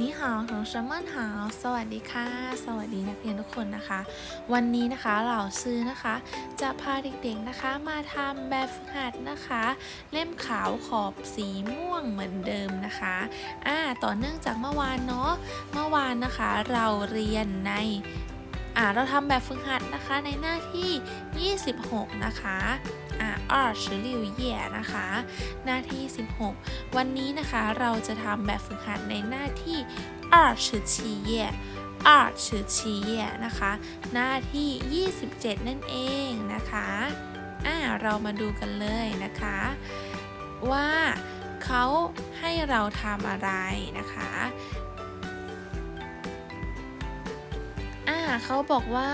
นี่หาวของชัมเมิลหาวสวัสดีค่ะ สวัสดีนักเรียนทุกคนนะคะ วันนี้นะคะเหล่าซื้อนะคะ จะพาเด็กๆนะคะมาทำแบบฝึกหัดนะคะ เล่มขาวขอบสีม่วงเหมือนเดิมนะคะอ่าต่อเนื่องจากเมื่อวานเนาะเมื่อวานนะคะเราเรียนใน่าเราทำแบบฝึกหัดนะคะในหน้าที่ 26 นะคะอ่าอ้อชื่ลิวเย่นะคะ หน้าที่ 16 วันนี้นะคะเราจะทำแบบฝึกหัดในหน้าที่อร์ชื่ชีเย่อาร์ชื่ชีเย่นะคะ หน้าที่ 27 นั่นเองนะคะอ่าเรามาดูกันเลยนะคะ ว่าเขาให้เราทำอะไรนะคะ เขาบอกว่า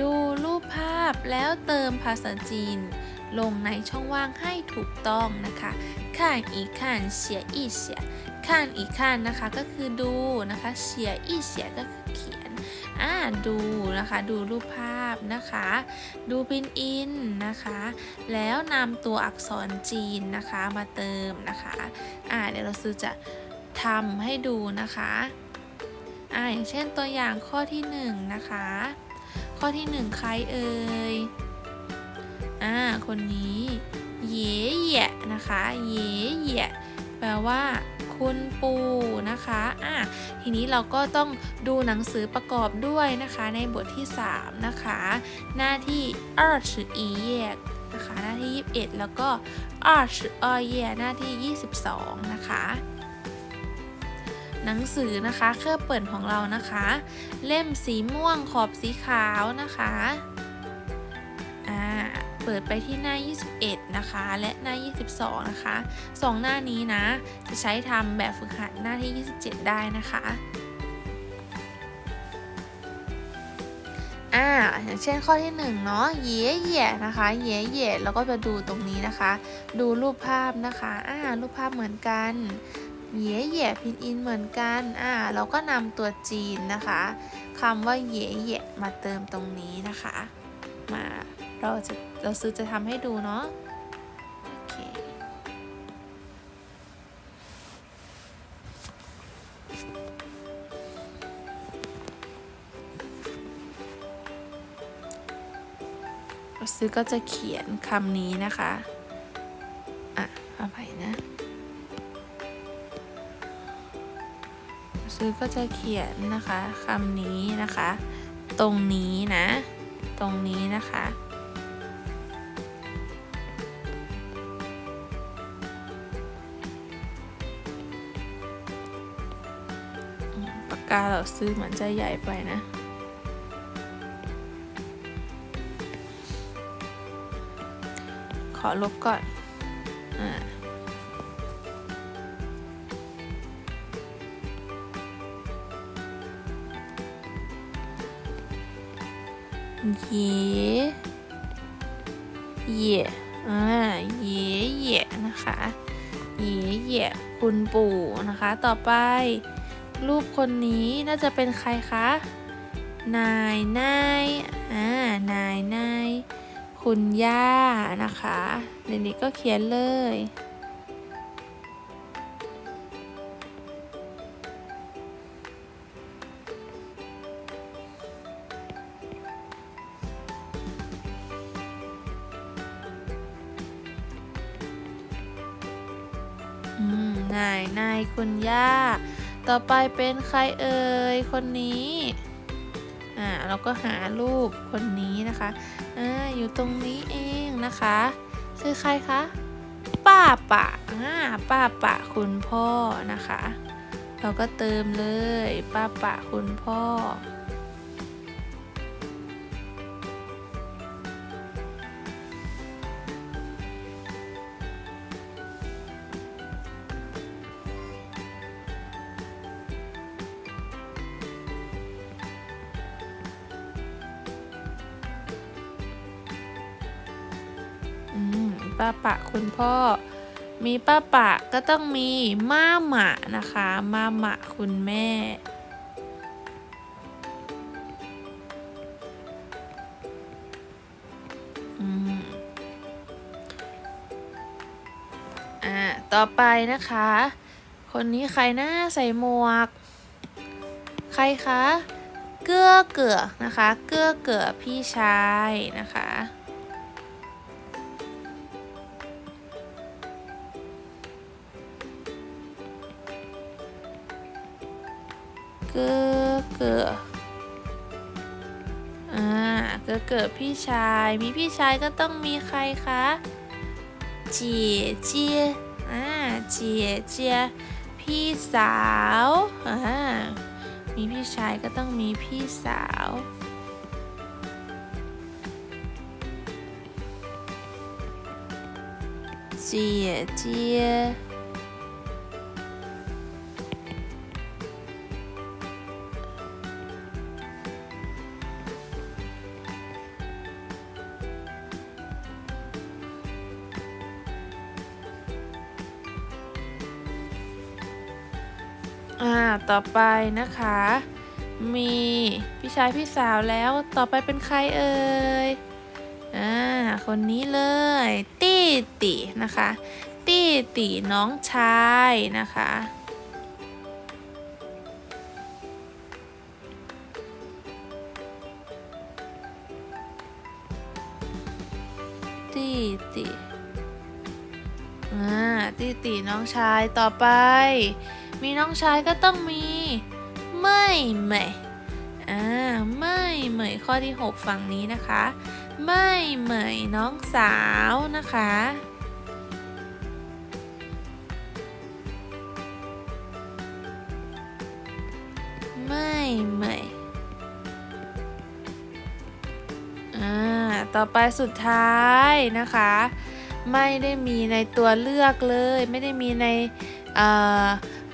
ดูรูปภาพแล้วเติมภาษาจีน ลงในช่องว่างให้ถูกต้องนะคะข้านอีกข้านเสียอีเสียข้านอีกข้านนะคะก็คือดูนะคะเสียอีเสียก็คือเขียนอ่าดูนะคะ ดูรูปภาพนะคะ ดูพินอินนะคะ แล้วนำตัวอักษรจีนนะคะมาเติมนะคะอ่าเดี๋ยวเราซื้อจะทำให้ดูนะคะ อ่าอย่างเช่นตัวอย่างข้อที่หนึ่งนะคะ ข้อที่หนึ่งใครเอ่ย อ่า คนนี้ เย่เย่นะคะ เย่เย่แปลว่า คุณปู่นะคะ อ่าทีนี้เราก็ต้องดูหนังสือประกอบด้วยนะคะ ในบทที่ 3 นะคะ หน้าที่2 1页นะคะ หน้าที่ 21 แล้วก็22页หน้าที่ 22 นะคะ หนังสือนะคะเครื่องเปิดของเรานะคะ เล่มสีม่วงขอบสีขาวนะคะอ่าเปิดไปที่หน้า 21 นะคะ และหน้า 22 นะคะสองหน้านี้นะ จะใช้ทำแบบฝึกหัดหน้าที่ 27 ได้นะคะอ่าอย่างเช่นข้อที่1เนาะเย่เย่นะคะเย่เย่แล้วก็จะดูตรงนี้นะคะ ดูรูปภาพนะคะอ่ารูปภาพเหมือนกัน เย่เย่พินอินเหมือนกัน อ่า เราก็นำตัวจีนนะคะคำว่าเย่เย่มาเติมตรงนี้นะคะ มา เราจะ เราซื้อจะทำให้ดูเนาะโอเคเราซื้อก็จะเขียนคำนี้นะคะ อะเอาไปนะ ซื้อก็จะเขียนนะคะคำนี้นะคะ ตรงนี้นะ ตรงนี้นะคะ ปากกาเราซื้อเหมือนจะใหญ่ไปนะขอลบก่อน อ่า เยเยอ่าเย่เย่นะคะเย่เย่คุณปู่นะคะ ต่อไป รูปคนนี้น่าจะเป็นใครคะ นายนายอ่านายนายคุณย่านะคะเดี๋ยวนี้ก็เขียนเลย นายนายคุณย่า ต่อไปเป็นใครเอ่ยคนนี้อ่าเราก็หารูปคนนี้นะคะอ่าอยู่ตรงนี้เองนะคะคือใครคะป้าปะอ่าป้าปะคุณพ่อนะคะ เราก็เติมเลยป้าปะคุณพ่อ ป้าปะคุณพ่อ มีป้าปะก็ต้องมีม่าหมะนะคะม่าหมะคุณแม่ อืมอ่าต่อไปนะคะ คนนี้ใครน้าใส่หมวก ใครคะเกื้อเกือนะคะ เกื้อเกือพี่ชายนะคะ เกือเกืออ่าเกือเกือพี่ชาย มีพี่ชายก็ต้องมีใครคะเจี๋ยเจี๋ยอ่าเจี๋ยเจี๋ยพี่สาวอ่ามีพี่ชายก็ต้องมีพี่สาว姐姐。 อ่าต่อไปนะคะ มีพี่ชายพี่สาวแล้วต่อไปเป็นใครเอ่ยอ่าคนนี้เลย ตี้ตีนะคะ ตี้ตีน้องชายนะคะตี้ตีอ่าตี้ตีน้องชายต่อไป มีน้องชายก็ต้องมีเม่เหมยอ่าเม่เหมยข้อที่ 6 ฝั่งนี้นะคะเม่เหมยน้องสาวนะคะไม่ไม่อ่าต่อไปสุดท้ายนะคะ ไม่ได้มีในตัวเลือกเลย ไม่ได้มีในเอ่อ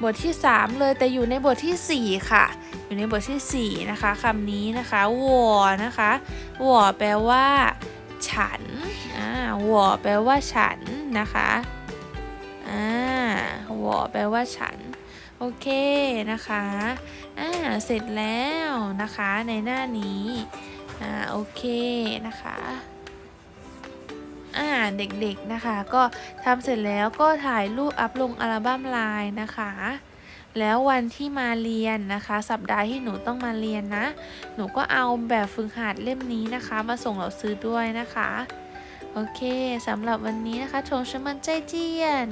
บทที่ 3 เลยแต่อยู่ในบทที่ 4 ค่ะ อยู่ในบทที่ 4 นะคะคำนี้นะคะวอนะคะวอแปลว่า ฉันอ่าวอแปลว่าฉันนะคะอ่าวอแปลว่าฉันโอเคนะคะอ่าเสร็จแล้วนะคะในหน้านี้อ่าโอเคนะคะ อ่าเด็กๆนะคะ ก็ทำเสร็จแล้วก็ถ่ายรูปอัพลงอัลบั้มไลน์นะคะแล้ววันที่มาเรียนนะคะ สัปดาห์ที่หนูต้องมาเรียนนะ หนูก็เอาแบบฝึกหัดเล่มนี้นะคะ มาส่งเราซื้อด้วยนะคะ โอเคสำหรับวันนี้นะคะชงชมันใจเจียน